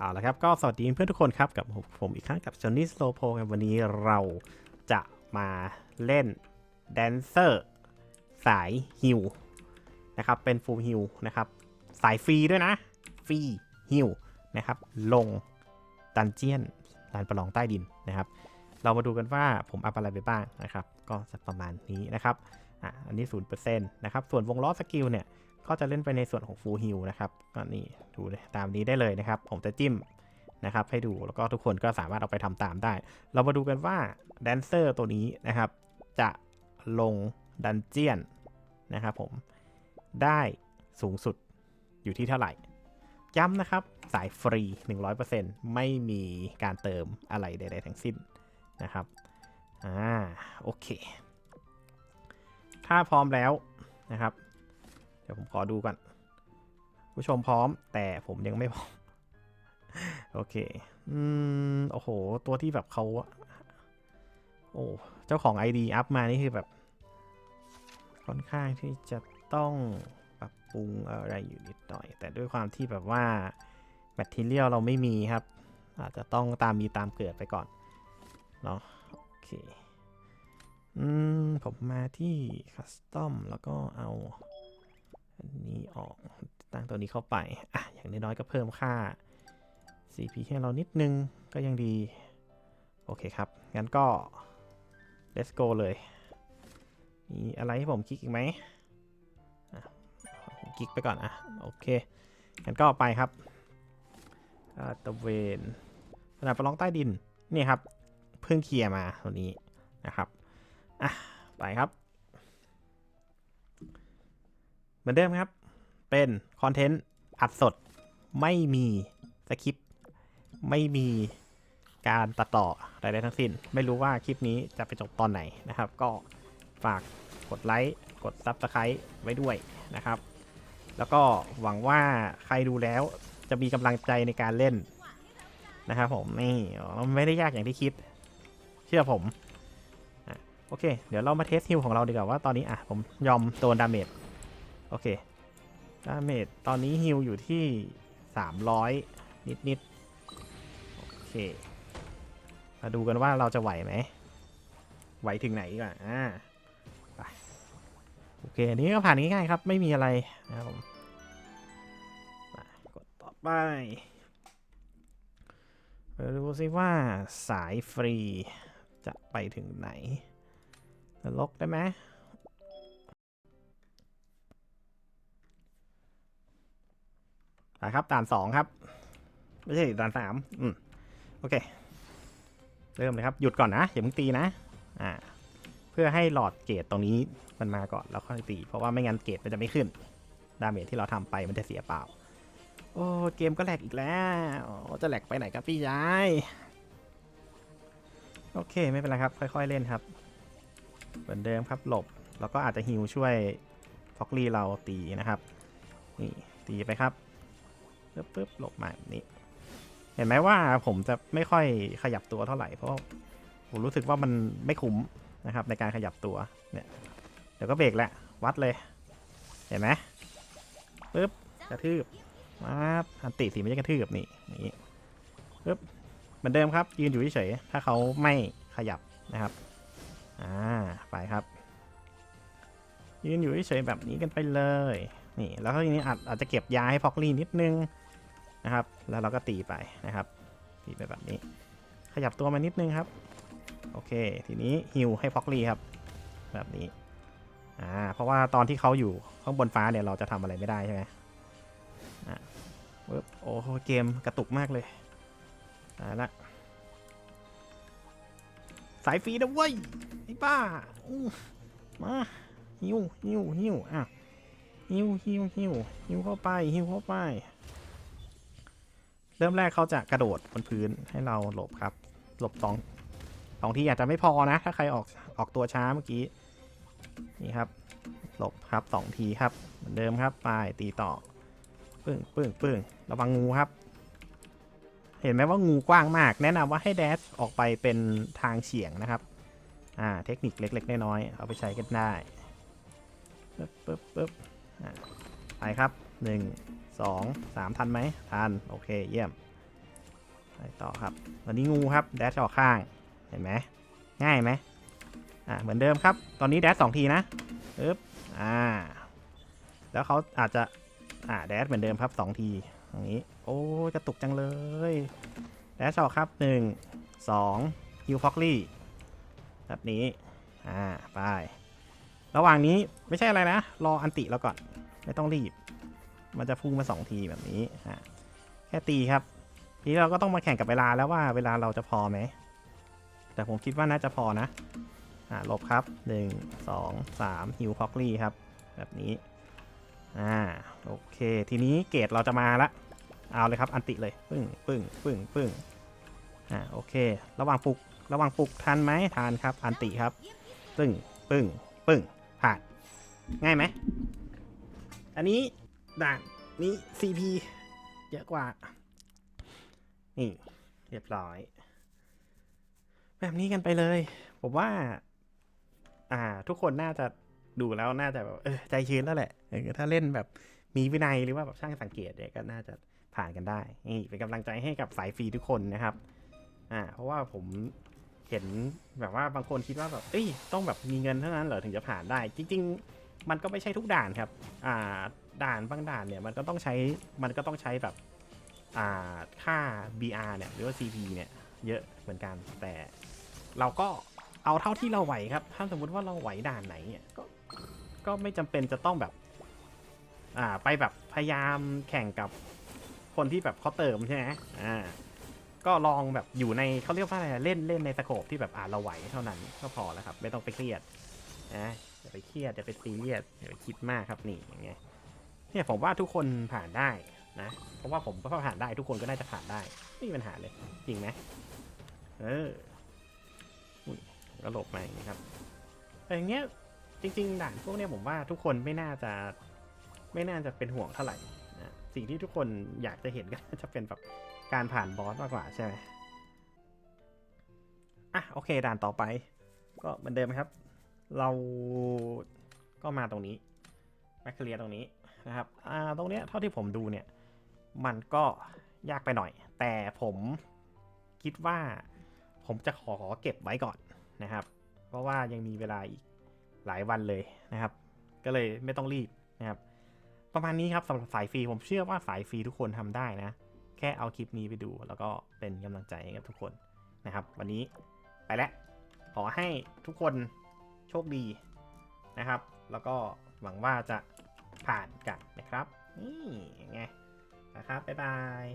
เอาละครับ ก็สวัสดีเพื่อนทุกคนครับ กับผมอีกครั้งกับ Johnny Slow p o กันวันนี้เราจะมาเล่นแดนเซอร์สายฮิวนะครับ เป็นฟูลฮิวนะครับ สายฟรีด้วยนะ ฟรีฮิวนะครับ ลงดันเจียนลานประลองใต้ดินนะครับ เรามาดูกันว่าผมอัพอะไรไปบ้างนะครับ ก็จะประมาณนี้นะครับ อะ อันนี้ 0%นะครับ ส่วนวงล้อสกิลเนี่ย ก็จะเล่นไปในส่วนของ full heal นะครับก็นี่ดูเลยตามนี้ได้เลยนะครับ ผมจะจิ้มนะครับให้ดูแล้วก็ทุกคนก็สามารถเอาไปทำตามได้ เรามาดูกันว่าแดนเซอร์ตัวนี้นะครับ จะลงดันเจียนนะครับผมได้สูงสุดอยู่ที่เท่าไหร่ ย้ำนะครับสายฟรี 100%ไม่มีการเติมอะไรใด ๆ ทั้งสิ้นนะครับ อ่า โอเค ถ้าพร้อมแล้วนะครับ ดี๋ยวผมขอดูก่อน ผู้ชมพร้อม แต่ผมยังไม่พร้อม โอเค อืม โอ้โห ตัวที่แบบเขาโอ้ เจ้าของ ID อัพมานี่คือแบบ ค่อนข้างที่จะต้องปรับปรุงอะไรอยู่นิดหน่อย แต่ด้วยความที่แบบว่าแมทเทียลเราไม่มีครับ อาจจะต้องตามมีตามเกิดไปก่อน เนาะโอเค อืม ผมมาที่คัสตอมแล้วก็เอา อันนี้ออกตั้งตัวนี้เข้าไป อะ อย่างน้อยๆก็เพิ่มค่า CP ให้เรานิดนึงก็ยังดี โอเคครับ งั้นก็ let's go เลย มีอะไรให้ผมคลิกอีกไหมคลิกไปก่อนอะ โอเค งั้นก็ไปครับตะเวนสนามประลองใต้ดิน นี่ครับ เพิ่งเคลียร์มาตัวนี้นะครับ อะ ไปครับ เหมือนเดิมครับ เป็นคอนเทนต์อัดสด ไม่มีสคริปต์ไม่มีการตัดต่อใดๆทั้งสิ้น ไม่รู้ว่าคลิปนี้จะไปจบตอนไหนนะครับ ก็ฝากกดไลค์ กด Subscribe ไว้ด้วยนะครับ แล้วก็หวังว่าใครดูแล้วจะมีกำลังใจในการเล่นนะครับผมนี่มันไม่ได้ยากอย่างที่คิด เชื่อผมโอเค เดี๋ยวเรามาเทสฮิลของเราดีกว่าว่าตอนนี้อะผมยอมโดนดาเมจ โอเคดาเมจตอนนี้ฮิลอยู่ที่ 300 นิดนิดๆโอเค มาดูกันว่าเราจะไหวไหม ไหวถึงไหนก่อนอ่าไปโอเค อันนี้ก็ผ่านง่ายๆครับ ไม่มีอะไรนะครับผมกดต่อไปมาดูซิว่าสายฟรีจะไปถึงไหนลกได้ไหม นะครับด่านสองครับ ไม่ใช่ด่านสามอืมโอเค เริ่มเลยครับ หยุดก่อนนะอย่าเพิ่งตีนะ อ่า เพื่อให้หลอดเกตตรงนี้มันมาก่อนแล้วค่อยตี เพราะว่าไม่งั้นเกตมันจะไม่ขึ้น ดาเมจที่เราทำไปมันจะเสียเปล่า โอ้เกมก็แหลกอีกแล้วจะแหลกไปไหนครับพี่ยายโอเคไม่เป็นไรครับ ค่อย ๆ เล่นครับ เหมือนเดิมครับหลบ แล้วก็อาจจะฮิวช่วยฟอกลี่เราตีนะครับ นี่ตีไปครับ ปึ๊บปึ๊บหลบมาแบบนี้ เห็นไหมว่าผมจะไม่ค่อยขยับตัวเท่าไหร่เพราะผมรู้สึกว่ามันไม่คุ้มนะครับ ในการขยับตัวเนี่ยเดี๋ยวก็เบรกแหละวัดเลย เห็นไหมปึ๊บกระทืบมาอันติสีไม่ใช่กระทืบนี่นี่ปึ๊บเหมือนเดิมครับ ยืนอยู่เฉยถ้าเขาไม่ขยับนะครับอ่าไปครับ ยืนอยู่เฉยแบบนี้กันไปเลย นี่ แล้วทีนี้อาจอาจจะเก็บยาให้ฟอกลี่นิดนึง นะครับ แล้วเราก็ตีไปนะครับ ตีไปแบบนี้ ขยับตัวมานิดนึงครับ โอเค ทีนี้ฮิวให้ฟอกลี่ครับ แบบนี้ อ่า เพราะว่าตอนที่เขาอยู่ข้างบนฟ้าเนี่ยเราจะทำอะไรไม่ได้ใช่ไหมอ่าปึ๊บโอ้โห เกมกระตุกมากเลยตายละ สายฟรีนะเว้ยไอ้ป้ามาฮิวฮิวฮิวอะฮิวฮิวฮิวฮิวเข้าไปฮิวเข้าไป เริ่มแรกเขาจะกระโดดบนพื้นให้เราหลบครับ หลบสองสองทีอาจจะไม่พอนะ ถ้าใครออกออกตัวช้าเมื่อกี้ นี่ครับ หลบครับสองทีครับเหมือนเดิมครับไปตีต่อ ปึ้งปึ้งปึ้งระวังงูครับ เห็นไหมว่างูกว้างมาก แนะนำว่าให้แดชออกไปเป็นทางเฉียงนะครับ อ่า เทคนิคเล็ก ๆ น้อยๆเอาไปใช้กันได้ปึ๊บปึ๊บปึ๊บไปครับ หนึ่งสองสามทันไหมทัน โอเค เยี่ยมไปต่อครับตอนนี้งูครับแดชออกข้าง เห็นไหมง่ายไหมอ่าเหมือนเดิมครับ ตอนนี้แดชสองทีนะปึ๊บอ่า แล้วเขาอาจจะ อ่าแดชเหมือนเดิมครับสองทีอย่างนี้ โอ้ยกระตุกจังเลยแดชออกครับหนึ่งสองฮิวฟอกลี่แบบนี้ อ่า ไป ระหว่างนี้ไม่ใช่อะไรนะ รออันติแล้วก่อน ไม่ต้องรีบ มันจะพุ่งมาสองทีแบบนี้อะแค่ตีครับทีนี้เราก็ต้องมาแข่งกับเวลาแล้วว่าเวลาเราจะพอไหม แต่ผมคิดว่าน่าจะพอนะอ่าลบครับหนึ่งสองสามฮิวฟอกลี่ครับ แบบนี้อ่าโอเค ทีนี้เกรดเราจะมาละเอาเลยครับอันติเลยปึ้งปึ้งปึ้งปึ้งอ่าโอเค ระหว่างปลุกระหว่างปลุกทันไหมทันครับ อันติครับปึ้งปึ้งปึ้งผ่านง่ายไหมอันนี้ ด่านนี้ CP เยอะกว่า นี่ เรียบร้อย แบบนี้กันไปเลย ผมว่า อ่า ทุกคนน่าจะดูแล้วน่าจะแบบเออใจชื้นแล้วแหละเออถ้าเล่นแบบมีวินัยหรือว่าแบบช่างสังเกตเนี่ยก็น่าจะผ่านกันได้ นี่เป็นกำลังใจให้กับสายฟรีทุกคนนะครับ อ่า เพราะว่าผมเห็นแบบว่าบางคนคิดว่าแบบเอ้ยต้องแบบมีเงินเท่านั้นเหรอถึงจะผ่านได้ จริง ๆ มันก็ไม่ใช่ทุกด่านครับ อ่า ด่านบางด่านเนี่ยมันก็ต้องใช้มันก็ต้องใช้แบบอ่าค่า BR เนี่ยหรือว่า CP เนี่ยเยอะเหมือนกัน แต่เราก็เอาเท่าที่เราไหวครับ ถ้าสมมุติว่าเราไหวด่านไหนเนี่ยก็ก็ไม่จำเป็นจะต้องแบบอ่าไปแบบพยายามแข่งกับคนที่แบบเขาเติมใช่ไหมอ่าก็ลองแบบอยู่ในเขาเรียกว่าอะไรเล่นเล่นในสโคปที่แบบอ่าเราไหวเท่านั้นก็พอแล้วครับ ไม่ต้องไปเครียดนะอย่าไปเครียดอย่าไปซีเรียสอย่าไปคิดมากครับนี่อย่างเงี้ย เนี่ยผมว่าทุกคนผ่านได้นะ เพราะว่าผมก็ผ่านได้ทุกคนก็น่าจะผ่านได้ไม่มีปัญหาเลยจริงไหมเอออุ๊ยก็หลบมาอย่างนี้ครับแต่อย่างเงี้ยจริง ๆ ด่านพวกเนี้ยผมว่าทุกคนไม่น่าจะไม่น่าจะเป็นห่วงเท่าไหร่นะสิ่งที่ทุกคนอยากจะเห็นก็จะเป็นแบบการผ่านบอสมากกว่าใช่ไหมอะโอเคด่านต่อไป ก็เหมือนเดิมครับ เราก็มาตรงนี้มาเคลียร์ตรงนี้ นะครับอ่าตรงเนี้ยเท่าที่ผมดูเนี่ยมันก็ยากไปหน่อย แต่ผมคิดว่าผมจะขอเก็บไว้ก่อนนะครับ เพราะว่ายังมีเวลาอีกหลายวันเลยนะครับ ก็เลยไม่ต้องรีบนะครับ ประมาณนี้ครับสำหรับสายฟรีผมเชื่อว่าสายฟรีทุกคนทำได้นะ แค่เอาคลิปนี้ไปดูแล้วก็เป็นกำลังใจให้กับทุกคนนะครับ วันนี้ไปแล้วขอให้ทุกคนโชคดีนะครับ แล้วก็หวังว่าจะ ผ่านกันนะครับ นี่ไงนะครับ บ๊ายบาย